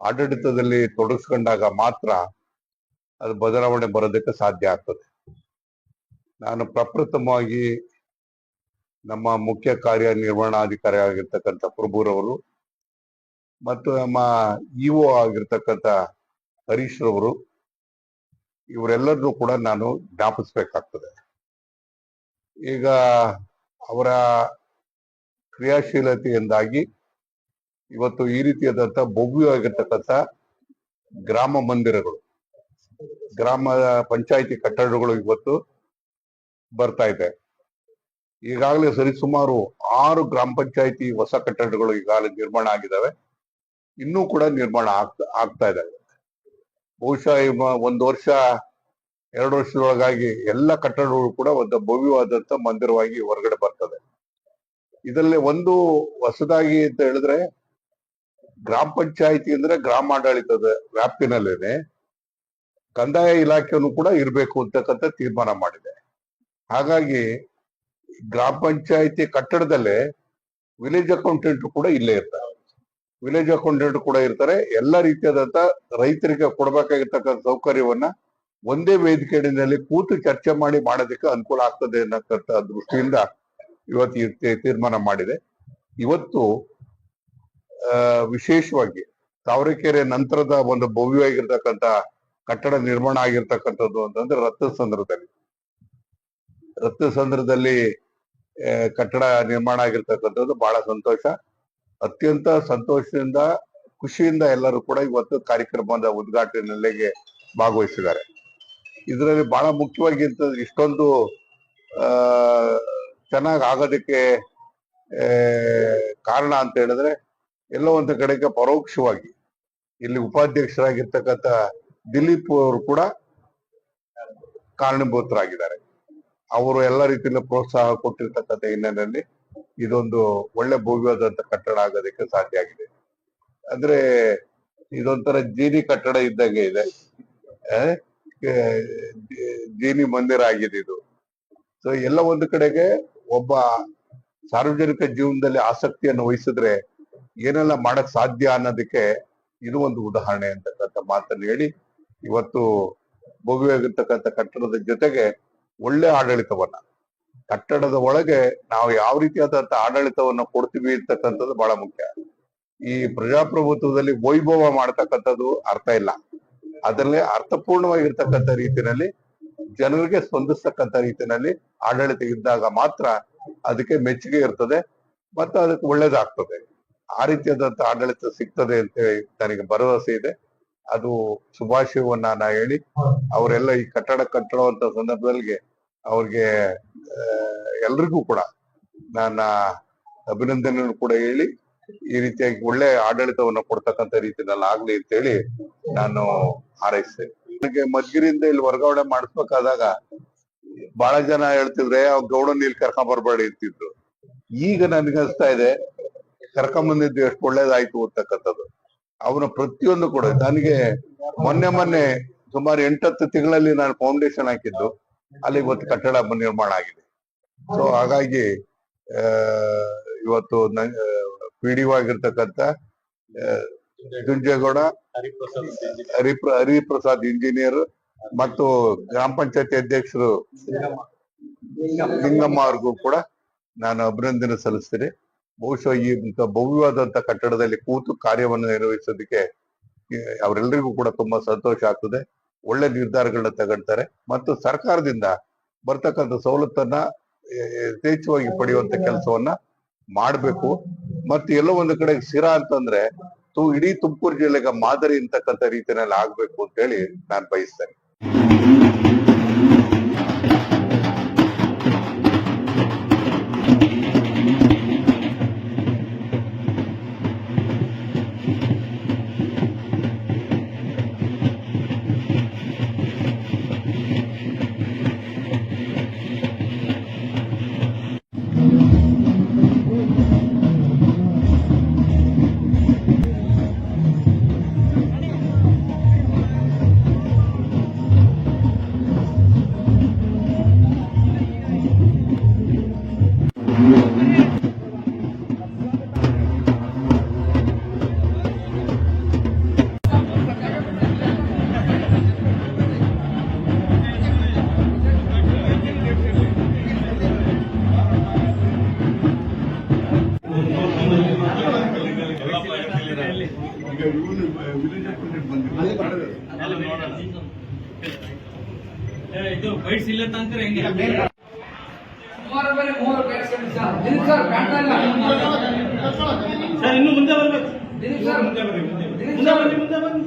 ಆಡಳಿತದಲ್ಲಿ ತೊಡಗಿಸ್ಕೊಂಡಾಗ ಮಾತ್ರ ಅದು ಬದಲಾವಣೆ ಬರೋದಕ್ಕೆ ಸಾಧ್ಯ ಆಗ್ತದೆ. ನಾನು ಪ್ರಪ್ರಥಮವಾಗಿ ನಮ್ಮ ಮುಖ್ಯ ಕಾರ್ಯನಿರ್ವಹಣಾಧಿಕಾರಿ ಆಗಿರ್ತಕ್ಕಂಥ ಪ್ರಭುರವರು ಮತ್ತು ನಮ್ಮ ಇಒ ಆಗಿರ್ತಕ್ಕಂಥ ಹರೀಶ್ ರವರು, ಇವರೆಲ್ಲರನ್ನೂ ಕೂಡ ನಾನು ಜ್ಞಾಪಿಸ್ಬೇಕಾಗ್ತದೆ. ಈಗ ಅವರ ಕ್ರಿಯಾಶೀಲತೆಯಿಂದಾಗಿ ಇವತ್ತು ಈ ರೀತಿಯಾದಂತ ಭವ್ಯವಾಗಿರ್ತಕ್ಕಂಥ ಗ್ರಾಮ ಮಂದಿರಗಳು, ಗ್ರಾಮ ಪಂಚಾಯಿತಿ ಕಟ್ಟಡಗಳು ಇವತ್ತು ಬರ್ತಾ ಇದೆ. ಈಗಾಗಲೇ ಸರಿಸುಮಾರು ಆರು ಗ್ರಾಮ ಪಂಚಾಯಿತಿ ಹೊಸ ಕಟ್ಟಡಗಳು ಈಗಾಗಲೇ ನಿರ್ಮಾಣ ಆಗಿದ್ದಾವೆ. ಇನ್ನೂ ಕೂಡ ನಿರ್ಮಾಣ ಆಗ್ತಾ ಆಗ್ತಾ ಇದ್ದಾವೆ ಬಹುಶಃ ಒಂದು ವರ್ಷ, ಎರಡು ವರ್ಷದೊಳಗಾಗಿ ಎಲ್ಲ ಕಟ್ಟಡಗಳು ಕೂಡ ಒಂದು ಭವ್ಯವಾದಂತ ಮಂದಿರವಾಗಿ ಹೊರಗಡೆ ಬರ್ತದೆ. ಇದರಲ್ಲಿ ಒಂದು ಹೊಸದಾಗಿ ಅಂತ ಹೇಳಿದ್ರೆ ಗ್ರಾಮ ಪಂಚಾಯಿತಿ ಅಂದ್ರೆ ಗ್ರಾಮಾಡಳಿತದ ವ್ಯಾಪ್ತಿನಲ್ಲೇನೆ ಕಂದಾಯ ಇಲಾಖೆಯನ್ನು ಕೂಡ ಇರಬೇಕು ಅಂತಕ್ಕಂಥ ತೀರ್ಮಾನ ಮಾಡಿದೆ. ಹಾಗಾಗಿ ಗ್ರಾಮ ಪಂಚಾಯಿತಿ ಕಟ್ಟಡದಲ್ಲೇ ವಿಲೇಜ್ ಅಕೌಂಟೆಂಟ್ ಕೂಡ ಇಲ್ಲೇ ಇರ್ತಾರೆ. ವಿಲೇಜ್ ಅಕೌಂಟೆಂಟ್ ಕೂಡ ಇರ್ತಾರೆ. ಎಲ್ಲ ರೀತಿಯಾದಂತ ರೈತರಿಗೆ ಕೊಡಬೇಕಾಗಿರ್ತಕ್ಕಂಥ ಸೌಕರ್ಯವನ್ನ ಒಂದೇ ವೇದಿಕೆಯಲ್ಲಿ ಕೂತು ಚರ್ಚೆ ಮಾಡಿ ಮಾಡೋದಕ್ಕೆ ಅನುಕೂಲ ಆಗ್ತದೆ ಅನ್ನತಕ್ಕಂಥ ದೃಷ್ಟಿಯಿಂದ ಇವತ್ತು ತೀರ್ಮಾನ ಮಾಡಿದೆ. ಇವತ್ತು ವಿಶೇಷವಾಗಿ ತಾವರೆಕೆರೆ ನಂತರದ ಒಂದು ಭವ್ಯವಾಗಿರ್ತಕ್ಕಂಥ ಕಟ್ಟಡ ನಿರ್ಮಾಣ ಆಗಿರ್ತಕ್ಕಂಥದ್ದು ಅಂತಂದ್ರೆ ರತ್ನಸಂದ್ರದಲ್ಲಿ. ರತ್ನಸಂದ್ರದಲ್ಲಿ ಸಂದರ್ಭದಲ್ಲಿ ಕಟ್ಟಡ ನಿರ್ಮಾಣ ಆಗಿರ್ತಕ್ಕಂಥದ್ದು ಬಹಳ ಸಂತೋಷ. ಅತ್ಯಂತ ಸಂತೋಷದಿಂದ, ಖುಷಿಯಿಂದ ಎಲ್ಲರೂ ಕೂಡ ಇವತ್ತು ಕಾರ್ಯಕ್ರಮದ ಉದ್ಘಾಟನೆಗೆ ಭಾಗವಹಿಸಿದ್ದಾರೆ. ಇದರಲ್ಲಿ ಬಹಳ ಮುಖ್ಯವಾಗಿ ಇಷ್ಟೊಂದು ಚೆನ್ನಾಗಿ ಆಗೋದಕ್ಕೆ ಕಾರಣ ಅಂತ ಹೇಳಿದ್ರೆ ಎಲ್ಲೋ ಒಂದು ಕಡೆಗೆ ಪರೋಕ್ಷವಾಗಿ ಇಲ್ಲಿ ಉಪಾಧ್ಯಕ್ಷರಾಗಿರ್ತಕ್ಕಂಥ ದಿಲೀಪ್ ಅವರು ಕೂಡ ಕಾರಣಭೂತರಾಗಿದ್ದಾರೆ. ಅವರು ಎಲ್ಲ ರೀತಿಯಿಂದ ಪ್ರೋತ್ಸಾಹ ಕೊಟ್ಟಿರ್ತಕ್ಕಂಥ ಹಿನ್ನೆಲೆಯಲ್ಲಿ ಇದೊಂದು ಒಳ್ಳೆ ಭವ್ಯವಾದಂತ ಕಟ್ಟಡ ಆಗೋದಕ್ಕೆ ಸಾಧ್ಯ ಆಗಿದೆ. ಅಂದ್ರೆ ಇದೊಂಥರ ಜೀನಿ ಕಟ್ಟಡ ಇದ್ದಂಗೆ ಇದೆ. ಜೀನಿ ಮಂದಿರ ಆಗಿದೆ ಇದು. ಸೊ ಎಲ್ಲ ಒಂದು ಕಡೆಗೆ ಒಬ್ಬ ಸಾರ್ವಜನಿಕ ಜೀವನದಲ್ಲಿ ಆಸಕ್ತಿಯನ್ನು ವಹಿಸಿದ್ರೆ ಏನೆಲ್ಲ ಮಾಡಕ್ ಸಾಧ್ಯ ಅನ್ನೋದಕ್ಕೆ ಇದು ಒಂದು ಉದಾಹರಣೆ ಅಂತಕ್ಕಂಥ ಮಾತನ್ನು ಹೇಳಿ, ಇವತ್ತು ಭವ್ಯವಾಗಿರ್ತಕ್ಕಂಥ ಕಟ್ಟಡದ ಜೊತೆಗೆ ಒಳ್ಳೆ ಆಡಳಿತವನ್ನ, ಕಟ್ಟಡದ ಒಳಗೆ ನಾವು ಯಾವ ರೀತಿಯಾದಂತ ಆಡಳಿತವನ್ನ ಕೊಡ್ತೀವಿ ಅಂತಕ್ಕಂಥದ್ದು ಬಹಳ ಮುಖ್ಯ. ಈ ಪ್ರಜಾಪ್ರಭುತ್ವದಲ್ಲಿ ವೈಭವ ಮಾಡ್ತಕ್ಕಂಥದ್ದು ಅರ್ಥ ಇಲ್ಲ. ಅದರಲ್ಲಿ ಅರ್ಥಪೂರ್ಣವಾಗಿರ್ತಕ್ಕಂಥ ರೀತಿಯಲ್ಲಿ ಜನರಿಗೆ ಸ್ಪಂದಿಸ್ತಕ್ಕಂಥ ರೀತಿಯಲ್ಲಿ ಆಡಳಿತ ಇದ್ದಾಗ ಮಾತ್ರ ಅದಕ್ಕೆ ಮೆಚ್ಚುಗೆ ಇರ್ತದೆ, ಮತ್ತು ಅದಕ್ಕೆ ಒಳ್ಳೇದಾಗ್ತದೆ. ಆ ರೀತಿಯಾದಂತ ಆಡಳಿತ ಸಿಗ್ತದೆ ಅಂತ ನನಗೆ ಭರವಸೆ ಇದೆ. ಅದು ಶುಭಾಶಯವನ್ನ ನಾ ಹೇಳಿ, ಅವರೆಲ್ಲ ಈ ಕಟ್ಟಡ ಕಟ್ಟುವಂತ ಸಂದರ್ಭದಲ್ಲಿ ಅವ್ರಿಗೆ ಎಲ್ರಿಗೂ ಕೂಡ ನನ್ನ ಅಭಿನಂದನೆ ಕೂಡ ಹೇಳಿ, ಈ ರೀತಿಯಾಗಿ ಒಳ್ಳೆ ಆಡಳಿತವನ್ನ ಕೊಡ್ತಕ್ಕಂಥ ರೀತಿಯಲ್ಲಿ ಆಗ್ಲಿ ಅಂತ ಹೇಳಿ ನಾನು ಹಾರೈಸ್ತೇನೆ. ನನಗೆ ಮದ್ಗಿರಿಂದ ಇಲ್ಲಿ ವರ್ಗಾವಣೆ ಮಾಡಿಸ್ಬೇಕಾದಾಗ ಬಹಳ ಜನ ಹೇಳ್ತಿದ್ರೆ ಗೌಡನ್ ಇಲ್ಲಿ ಕರ್ಕೊಂಡ್ ಬರ್ಬೇಡಿ ಅಂತಿದ್ರು. ಈಗ ನನ್ಗನ್ಸ್ತಾ ಇದೆ ಕರ್ಕೊಂಡ್ ಬಂದಿದ್ದು ಎಷ್ಟು ಒಳ್ಳೇದಾಯ್ತು ಅಂತಕ್ಕಂಥದ್ದು. ಅವನ ಪ್ರತಿಯೊಂದು ಕೂಡ ನನಗೆ ಮೊನ್ನೆ ಮೊನ್ನೆ ಸುಮಾರು ಎಂಟತ್ತು ತಿಂಗಳಲ್ಲಿ ನಾನು ಫೌಂಡೇಶನ್ ಹಾಕಿದ್ದು. ಅಲ್ಲಿ ಇವತ್ತು ಕಟ್ಟಡ ನಿರ್ಮಾಣ ಆಗಿದೆ. ಸೊ ಹಾಗಾಗಿ ಇವತ್ತು ಪಿ ಡಿ ಆಗಿರ್ತಕ್ಕಂಥ ದುಂಜೇಗೌಡ ಹರಿಪ್ರ, ಹರಿಪ್ರಸಾದ್ ಇಂಜಿನಿಯರ್ ಮತ್ತು ಗ್ರಾಮ ಪಂಚಾಯತಿ ಅಧ್ಯಕ್ಷರು ಲಿಂಗಮ್ಮ ಅವ್ರಿಗೂ ಕೂಡ ನಾನು ಅಭಿನಂದನೆ ಸಲ್ಲಿಸ್ತೀನಿ. ಬಹುಶಃ ಈ ಭವ್ಯವಾದಂತಹ ಭವ್ಯವಾದಂತ ಕಟ್ಟಡದಲ್ಲಿ ಕೂತು ಕಾರ್ಯವನ್ನು ನಿರ್ವಹಿಸೋದಕ್ಕೆ ಅವರೆಲ್ಲರಿಗೂ ಕೂಡ ತುಂಬಾ ಸಂತೋಷ ಆಗ್ತದೆ. ಒಳ್ಳೆ ನಿರ್ಧಾರಗಳನ್ನ ತಗೊಳ್ತಾರೆ ಮತ್ತು ಸರ್ಕಾರದಿಂದ ಬರ್ತಕ್ಕಂಥ ಸವಲತ್ತನ್ನ ಯಥೇಚ್ಛವಾಗಿ ಪಡೆಯುವಂತ ಕೆಲಸವನ್ನ ಮಾಡಬೇಕು. ಮತ್ತು ಎಲ್ಲೋ ಒಂದು ಕಡೆ ಸಿರಾ ಅಂತಂದ್ರೆ ತು- ಇಡೀ ತುಮಕೂರು ಜಿಲ್ಲೆಗೆ ಮಾದರಿ ಅಂತಕ್ಕಂಥ ರೀತಿಯಲ್ಲಿ ಆಗ್ಬೇಕು ಅಂತ ಹೇಳಿ ನಾನು ಬಯಸ್ತೇನೆ. ಇದು ಬೈಟ್ಸ್ ಇಲ್ಲ ತಂತ್ರ ಹೆಂಗೆ? ಸರ್ ಇನ್ನು ಮುಂದೆ ಬರ್ಬೇಕು. ಸರ್. ಮುಂದೆ ಮುಂದೆ ಬನ್ನಿ ಮುಂದೆ ಬನ್ನಿ